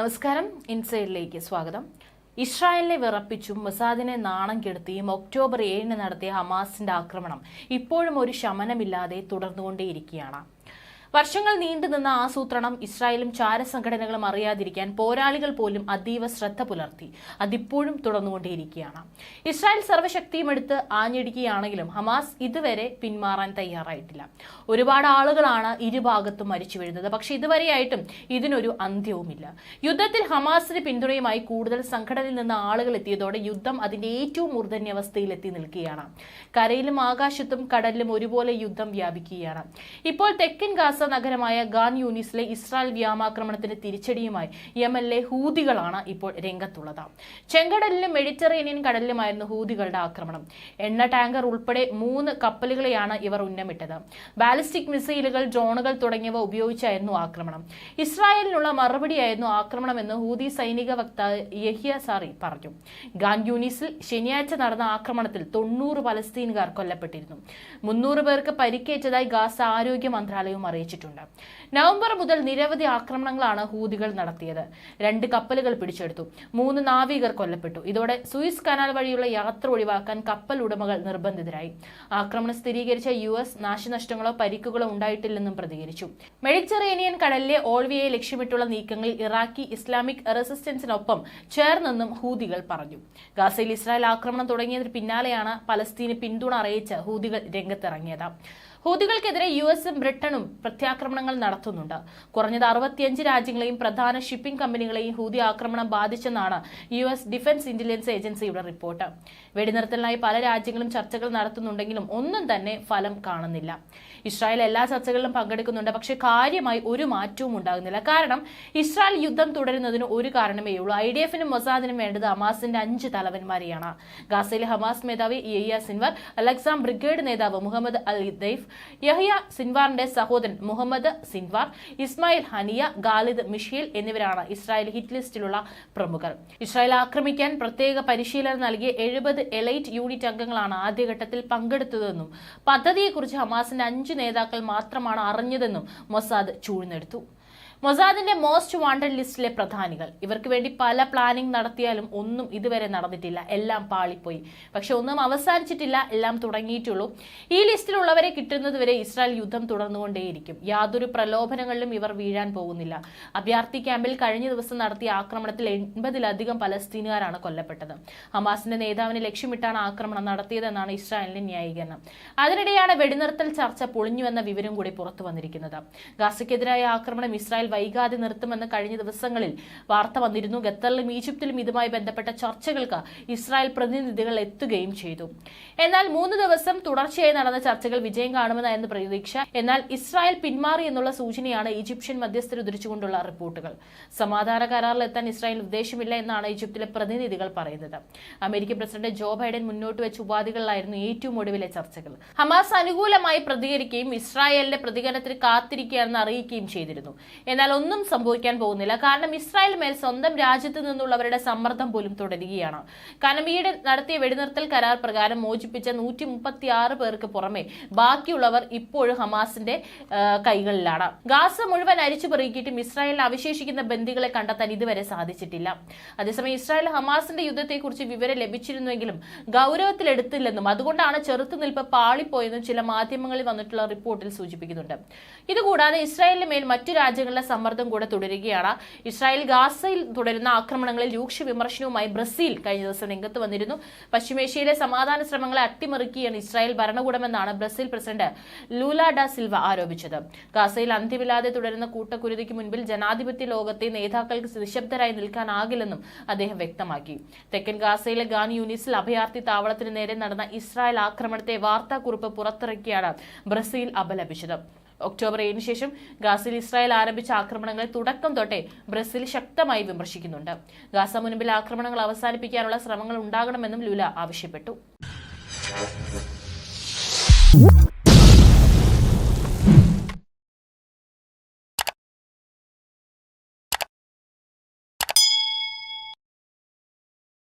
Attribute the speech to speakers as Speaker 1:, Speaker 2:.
Speaker 1: നമസ്കാരം. ഇൻസൈഡിലേക്ക് സ്വാഗതം. ഇസ്രായേലിനെ വിറപ്പിച്ചും മസാദിനെ നാണം കെടുത്തിയും ഒക്ടോബർ ഏഴിന് നടത്തിയ ഹമാസിന്റെ ആക്രമണം ഇപ്പോഴും ഒരു ശമനമില്ലാതെ തുടർന്നുകൊണ്ടേയിരിക്കുകയാണ്. വർഷങ്ങൾ നീണ്ടുനിന്ന ആസൂത്രണം ഇസ്രായേലും ചാരസംഘടനകളും അറിയാതിരിക്കാൻ പോരാളികൾ പോലും അതീവ ശ്രദ്ധ പുലർത്തി. അതിപ്പോഴും തുടർന്നുകൊണ്ടേയിരിക്കുകയാണ്. ഇസ്രായേൽ സർവശക്തിയുമെടുത്ത് ആഞ്ഞടിക്കുകയാണെങ്കിലും ഹമാസ് ഇതുവരെ പിന്മാറാൻ തയ്യാറായിട്ടില്ല. ഒരുപാട് ആളുകളാണ് ഇരുഭാഗത്തും മരിച്ചു വീഴുന്നത്. പക്ഷേ ഇതുവരെയായിട്ടും ഇതിനൊരു അന്ത്യവുമില്ല. യുദ്ധത്തിൽ ഹമാസിന് പിന്തുണയുമായി കൂടുതൽ സംഘടനയിൽ നിന്ന് ആളുകൾ എത്തിയതോടെ യുദ്ധം അതിന്റെ ഏറ്റവും മൂർധന്യാവസ്ഥയിൽ എത്തി നിൽക്കുകയാണ്. കരയിലും ആകാശത്തും കടലിലും ഒരുപോലെ യുദ്ധം വ്യാപിക്കുകയാണ്. ഇപ്പോൾ തെക്കൻ ഗാസ നഗരമായ ഗാൻ യൂണിസിലെ ഇസ്രായേൽ വ്യോമാക്രമണത്തിന് തിരിച്ചടിയുമായി യമനിലെ ഹൂതികളാണ് ഇപ്പോൾ രംഗത്തുള്ളത്. ചെങ്കടലിലും മെഡിറ്ററേനിയൻ കടലിലുമായിരുന്നു ഹൂതികളുടെ ആക്രമണം. എണ്ണ ടാങ്കർ ഉൾപ്പെടെ മൂന്ന് കപ്പലുകളെയാണ് ഇവർ ഉന്നമിട്ടത്. ബാലിസ്റ്റിക് മിസൈലുകൾ ഡ്രോണുകൾ തുടങ്ങിയവ ഉപയോഗിച്ചായിരുന്നു ആക്രമണം. ഇസ്രായേലിനുള്ള മറുപടിയായിരുന്നു ആക്രമണമെന്ന് ഹൂതി സൈനിക വക്താവ് യഹിയ സാറി പറഞ്ഞു. ഗാൻ യൂണിസിൽ ശനിയാഴ്ച നടന്ന ആക്രമണത്തിൽ തൊണ്ണൂറ് പലസ്തീൻകാർ കൊല്ലപ്പെട്ടിരുന്നു. മുന്നൂറ് പേർക്ക് പരിക്കേറ്റതായി ഗാസ ആരോഗ്യ മന്ത്രാലയവും അറിയിച്ചിട്ടുണ്ട് നവംബർ മുതൽ നിരവധി ആക്രമണങ്ങളാണ് ഹൂതികൾ നടത്തിയത്. രണ്ട് കപ്പലുകൾ പിടിച്ചെടുത്തു. മൂന്ന് നാവികർ കൊല്ലപ്പെട്ടു. ഇതോടെ സൂയിസ് കനാൽ വഴിയുള്ള യാത്ര ഒഴിവാക്കാൻ കപ്പൽ ഉടമകൾ നിർബന്ധിതരായി. ആക്രമണം സ്ഥിരീകരിച്ച യു എസ് നാശനഷ്ടങ്ങളോ പരിക്കുകളോ ഉണ്ടായിട്ടില്ലെന്നും പ്രതികരിച്ചു. മെഡിറ്ററേനിയൻ കടലിലെ ഓൾവിയെ ലക്ഷ്യമിട്ടുള്ള നീക്കങ്ങളിൽ ഇറാഖി ഇസ്ലാമിക് റെസിസ്റ്റൻസിനൊപ്പം ചേർന്നെന്നും ഹൂതികൾ പറഞ്ഞു. ഗാസയിൽ ഇസ്രായേൽ ആക്രമണം തുടങ്ങിയതിന് പിന്നാലെയാണ് പലസ്തീന് പിന്തുണ അറിയിച്ച് ഹൂതികൾ രംഗത്തിറങ്ങിയത്. ഹൂതികൾക്കെതിരെ യു എസും ബ്രിട്ടനും പ്രത്യാക്രമണങ്ങൾ നടത്തുന്നുണ്ട്. കുറഞ്ഞത് അറുപത്തിയഞ്ച് രാജ്യങ്ങളെയും പ്രധാന ഷിപ്പിംഗ് കമ്പനികളെയും ഹൂതി ആക്രമണം ബാധിച്ചെന്നാണ് യു എസ് ഡിഫൻസ് ഇന്റലിജൻസ് ഏജൻസിയുടെ റിപ്പോർട്ട്. വെടിനിർത്തലിനായി പല രാജ്യങ്ങളും ചർച്ചകൾ നടത്തുന്നുണ്ടെങ്കിലും ഒന്നും തന്നെ ഫലം കാണുന്നില്ല. ഇസ്രായേൽ എല്ലാ ചർച്ചകളിലും പങ്കെടുക്കുന്നുണ്ട് പക്ഷേ കാര്യമായി ഒരു മാറ്റവും ഉണ്ടാകുന്നില്ല. കാരണം ഇസ്രായേൽ യുദ്ധം തുടരുന്നതിന് ഒരു കാരണമേ ഉള്ളൂ. ഐ ഡി എഫിനും മൊസാദിനും വേണ്ടത് ഹമാസിന്റെ അഞ്ച് തലവന്മാരെയാണ്. ഗാസയിലെ ഹമാസ് മേധാവി യഹിയ സിൻവർ അലക്സാം ബ്രിഗേഡ് നേതാവ് മുഹമ്മദ് അൽ ദൈഫ് യഹിയ സിൻവാറിന്റെ സഹോദരൻ Mohammed Sinwar Ismail Haniyeh Khaled Mashal എന്നിവരാണ് ഇസ്രായേൽ ഹിറ്റ് ലിസ്റ്റിലുള്ള പ്രമുഖർ. ഇസ്രായേൽ ആക്രമിക്കാൻ പ്രത്യേക പരിശീലനം നൽകിയ എഴുപത് എലൈറ്റ് യൂണിറ്റ് അംഗങ്ങളാണ് ആദ്യഘട്ടത്തിൽ പങ്കെടുത്തതെന്നും പദ്ധതിയെക്കുറിച്ച് ഹമാസിന്റെ അഞ്ച് നേതാക്കൾ മാത്രമാണ് അറിഞ്ഞതെന്നും മൊസാദ് ചൂഴ്ന്നെടുത്തു. മൊസാദിന്റെ മോസ്റ്റ് വാണ്ടഡ് ലിസ്റ്റിലെ പ്രധാനികൾ. ഇവർക്ക് വേണ്ടി പല പ്ലാനിംഗ് നടത്തിയാലും ഒന്നും ഇതുവരെ നടന്നിട്ടില്ല. എല്ലാം പാളിപ്പോയി. പക്ഷെ ഒന്നും അവസാനിച്ചിട്ടില്ല. എല്ലാം തുടങ്ങിയിട്ടുള്ളൂ. ഈ ലിസ്റ്റിലുള്ളവരെ കിട്ടുന്നത് വരെ ഇസ്രായേൽ യുദ്ധം തുടർന്നുകൊണ്ടേയിരിക്കും. യാതൊരു പ്രലോഭനങ്ങളിലും ഇവർ വീഴാൻ പോകുന്നില്ല. അഭയാർത്ഥി ക്യാമ്പിൽ കഴിഞ്ഞ ദിവസം നടത്തിയ ആക്രമണത്തിൽ എൺപതിലധികം പലസ്തീനുകാരാണ് കൊല്ലപ്പെട്ടത്. ഹമാസിന്റെ നേതാവിനെ ലക്ഷ്യമിട്ടാണ് ആക്രമണം നടത്തിയതെന്നാണ് ഇസ്രായേലിന്റെ ന്യായീകരണം. അതിനിടെയാണ് വെടിനിർത്തൽ ചർച്ച പൊളിഞ്ഞുവെന്ന വിവരം കൂടി പുറത്തു വന്നിരിക്കുന്നത്. ഗാസയ്ക്കെതിരായ ആക്രമണം ഇസ്രായേൽ വൈകാതെ നിർത്തുമെന്ന് കഴിഞ്ഞ ദിവസങ്ങളിൽ വാർത്ത വന്നിരുന്നു. ഖത്തറിലും ഈജിപ്തിലും ഇതുമായി ബന്ധപ്പെട്ട ചർച്ചകൾക്ക് ഇസ്രായേൽ പ്രതിനിധികൾ എത്തുകയും ചെയ്തു. എന്നാൽ മൂന്ന് ദിവസം തുടർച്ചയായി നടന്ന ചർച്ചകൾ വിജയം കാണുമെന്നായിരുന്നു പ്രതീക്ഷ. എന്നാൽ ഇസ്രായേൽ പിന്മാറി എന്നുള്ള സൂചനയാണ് ഈജിപ്ഷ്യൻ മധ്യസ്ഥർ ഉദ്ധരിച്ചുകൊണ്ടുള്ള റിപ്പോർട്ടുകൾ. സമാധാന കരാറിലെത്താൻ ഇസ്രായേൽ ഉദ്ദേശമില്ല എന്നാണ് ഈജിപ്തിലെ പ്രതിനിധികൾ പറയുന്നത്. അമേരിക്കൻ പ്രസിഡന്റ് ജോ ബൈഡൻ മുന്നോട്ട് വെച്ച ഉപാധികളിലായിരുന്നു ഏറ്റവും ഒടുവിലെ ചർച്ചകൾ. ഹമാസ് അനുകൂലമായി പ്രതികരിക്കുകയും ഇസ്രായേലിന്റെ പ്രതികരണത്തിന് കാത്തിരിക്കുകയാണെന്ന് അറിയിക്കുകയും ചെയ്തിരുന്നു. എന്നാൽ ഒന്നും സംഭവിക്കാൻ പോകുന്നില്ല. കാരണം ഇസ്രായേൽ മേൽ സ്വന്തം രാജ്യത്ത് നിന്നുള്ളവരുടെ സമ്മർദ്ദം പോലും തുടരുകയാണ്. കാരണം ഈയിടെ നടത്തിയ വെടിനിർത്തൽ കരാർ പ്രകാരം മോചിപ്പിച്ച നൂറ്റി മുപ്പത്തി ആറ് പേർക്ക് പുറമെ ബാക്കിയുള്ളവർ ഇപ്പോഴും ഹമാസിന്റെ കൈകളിലാണ്. ഗാസ മുഴുവൻ അരിച്ചു പെറുകിയിട്ടും ഇസ്രായേലിൽ അവശേഷിക്കുന്ന ബന്ദികളെ കണ്ടെത്താൻ ഇതുവരെ സാധിച്ചിട്ടില്ല. അതേസമയം ഇസ്രായേൽ ഹമാസിന്റെ യുദ്ധത്തെക്കുറിച്ച് വിവരം ലഭിച്ചിരുന്നുവെങ്കിലും ഗൗരവത്തിലെടുത്തില്ലെന്നും അതുകൊണ്ടാണ് ചെറുത്തുനിൽപ്പ് പാളിപ്പോയെന്നും ചില മാധ്യമങ്ങളിൽ വന്നിട്ടുള്ള റിപ്പോർട്ടിൽ സൂചിപ്പിക്കുന്നുണ്ട്. ഇതുകൂടാതെ ഇസ്രായേലിന് മേൽ മറ്റു രാജ്യങ്ങളുടെ സമ്മർദ്ദം കൂടെ തുടരുകയാണ്. ഇസ്രായേൽ ഗാസയിൽ തുടരുന്ന ആക്രമണങ്ങളിൽ രൂക്ഷ വിമർശനവുമായി ബ്രസീൽ കഴിഞ്ഞ ദിവസം രംഗത്ത് വന്നിരുന്നു. പശ്ചിമേഷ്യയിലെ സമാധാന ശ്രമങ്ങളെ അട്ടിമറിക്കുകയാണ് Israel ഭരണകൂടമെന്നാണ് Brazil president Lula da Silva ആരോപിച്ചത്. ഗാസയിൽ അന്ത്യമില്ലാതെ തുടരുന്ന കൂട്ടക്കുരുതിക്ക് മുൻപിൽ ജനാധിപത്യ ലോകത്തെ നേതാക്കൾക്ക് നിശബ്ദരായി നിൽക്കാനാകില്ലെന്നും അദ്ദേഹം വ്യക്തമാക്കി. തെക്കൻ ഗാസയിലെ ഗാൻ യൂണിസിൽ അഭയാർത്ഥി താവളത്തിന് നേരെ നടന്ന ഇസ്രായേൽ ആക്രമണത്തെ വാർത്താക്കുറിപ്പ് പുറത്തിറക്കിയാണ് ബ്രസീൽ അപലപിച്ചത്. ഒക്ടോബർ ഏഴിന് ശേഷം ഗാസയിൽ ഇസ്രായേൽ ആരംഭിച്ച ആക്രമണങ്ങളെ തുടക്കം തൊട്ടേ ബ്രസീൽ ശക്തമായി വിമർശിക്കുന്നുണ്ട്. ഗാസ മുൻപിൽ ആക്രമണങ്ങൾ അവസാനിപ്പിക്കാനുള്ള ശ്രമങ്ങൾ ഉണ്ടാകണമെന്നും ലുല ആവശ്യപ്പെട്ടു.